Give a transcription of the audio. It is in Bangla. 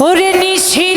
ওরে নিশি